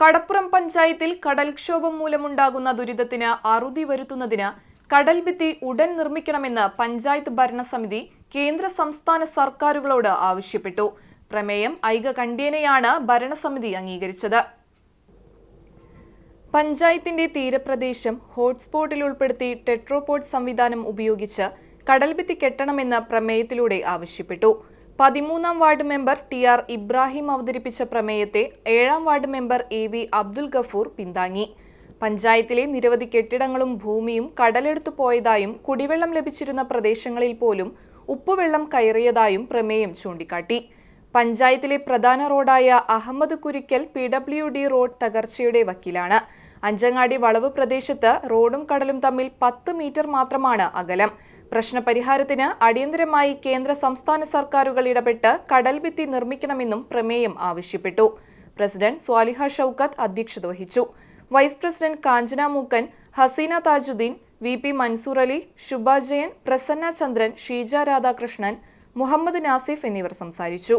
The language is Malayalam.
കടപ്പുറം പഞ്ചായത്തിൽ കടൽക്ഷോഭം മൂലമുണ്ടാകുന്ന ദുരിതത്തിന് അറുതി വരുത്തുന്നതിന് കടൽഭിത്തി ഉടൻ നിർമ്മിക്കണമെന്ന് പഞ്ചായത്ത് ഭരണസമിതി കേന്ദ്ര സംസ്ഥാന സർക്കാരുകളോട് ആവശ്യപ്പെട്ടു. പ്രമേയം ഐകകണ്ഠ്യേനയാണ് ഭരണസമിതി അംഗീകരിച്ചത്. പഞ്ചായത്തിന്റെ തീരപ്രദേശം ഹോട്ട്സ്പോട്ടിൽ ഉൾപ്പെടുത്തി ടെട്രോപോഡ് സംവിധാനം ഉപയോഗിച്ച് കടൽഭിത്തി കെട്ടണമെന്ന് പ്രമേയത്തിലൂടെ ആവശ്യപ്പെട്ടു. പതിമൂന്നാം ward member T R Ibrahim അവതരിപ്പിച്ച പ്രമേയത്തെ ഏഴാം ward member A V Abdul Gafoor പിന്താങ്ങി. പഞ്ചായത്തിലെ നിരവധി കെട്ടിടങ്ങളും ഭൂമിയും കടലെടുത്തു പോയതായും കുടിവെള്ളം ലഭിച്ചിരുന്ന പ്രദേശങ്ങളിൽ പോലും ഉപ്പുവെള്ളം കയറിയതായും പ്രമേയം ചൂണ്ടിക്കാട്ടി. പഞ്ചായത്തിലെ പ്രധാന റോഡായ Ahammed Kurikkal P W D road തകർച്ചയുടെ വക്കീലാണ്. അഞ്ചങ്ങാടി വളവ് പ്രദേശത്ത് റോഡും കടലും തമ്മിൽ പത്ത് മീറ്റർ മാത്രമാണ് അകലം. പ്രശ്നപരിഹാരത്തിന് അടിയന്തരമായി കേന്ദ്ര സംസ്ഥാന സർക്കാരുകൾ ഇടപെട്ട് കടൽഭിത്തി നിർമ്മിക്കണമെന്നും പ്രമേയം ആവശ്യപ്പെട്ടു. പ്രസിഡന്റ് സ്വാലിഹ ഷൌക്കത്ത് അധ്യക്ഷത വഹിച്ചു. Vice president Kanchana Mookkan Haseena Thajudheen V P Mansoor Ali Shubhajayan Prasanna Chandran Sheeja Radhakrishnan Muhammad Nasif എന്നിവർ സംസാരിച്ചു.